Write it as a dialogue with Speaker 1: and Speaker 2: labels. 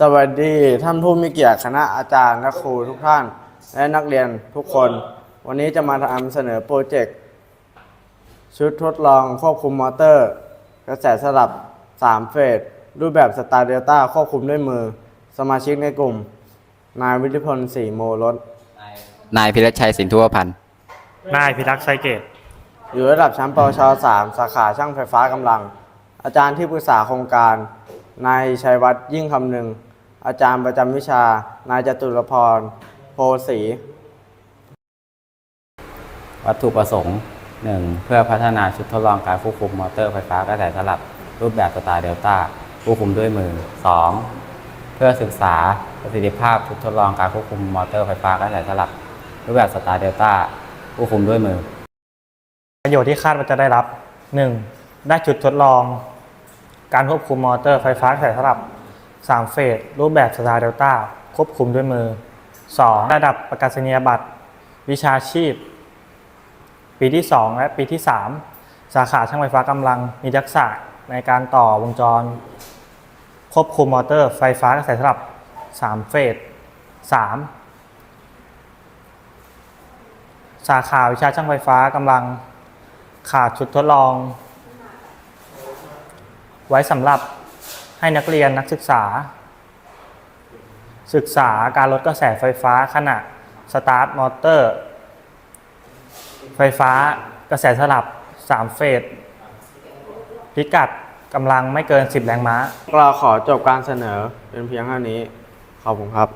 Speaker 1: สวัสดีท่านผู้มีเกียรติคณะอาจารย์และครูทุกท่าน และนักเรียนทุกคน วันนี้จะมาทำเสนอโปรเจกต์ ชุดทดลองควบคุมมอเตอร์ กระแสสลับ 3 เฟส รูปแบบสตาร์เดลต้าควบคุมด้วยมือ สมาชิกในกลุ่ม นายวิทยพลศรีโมรส
Speaker 2: นายพิรชัยสินทุวพันธ์
Speaker 3: นายพิทักษ์ไซเกต
Speaker 1: อยู่ระดับชั้นปวช 3 สาขาช่างไฟฟ้ากำลัง อาจารย์ที่ปรึกษาโครงการ นายชัยวัฒน์ยิ่งคำนึงอาจารย์ประจำวิชา นายจตุรพร โพสี
Speaker 2: วัตถุประสงค์ 1. เพื่อพัฒนาชุดทดลองการควบคุมมอเตอร์ไฟฟ้ากระแสสลับ รูปแบบสตาร์เดลต้าควบคุมด้วยมือ 2. เพื่อศึกษาประสิทธิภาพชุดทดลองการควบคุมมอเตอร์ไฟฟ้ากระแสสลับ รูปแบบสตาร์เดลต้าควบคุมด้วยมือ
Speaker 3: ประโยชน์ที่คาดว่าจะได้รับ 1. ได้จุดทดลอง การควบคุมมอเตอร์ไฟฟ้ากระแสสลับ 3 เฟส รูปแบบสตาร์เดลต้าควบคุมด้วยมือ 2. ระดับประกาศนียบัตร วิชาชีพ ปีที่ 2 และปีที่ 3 สาขาช่างไฟฟ้ากำลังมีทักษะในการต่อวงจร ควบคุมมอเตอร์ไฟฟ้ากระแสสลับ 3 เฟส 3. สาขาวิชาช่างไฟฟ้ากำลังขาดชุดทดลอง ไว้สำหรับให้นักเรียนนักศึกษา ศึกษาการลดกระแสไฟฟ้าขณะสตาร์ทมอเตอร์ ไฟฟ้ากระแสสลับ 3 เฟสพิกัดกำลังไม่เกิน 10 แรงม้า
Speaker 1: เราขอจบการเสนอเป็นเพียงเท่านี้ ขอบคุณครับ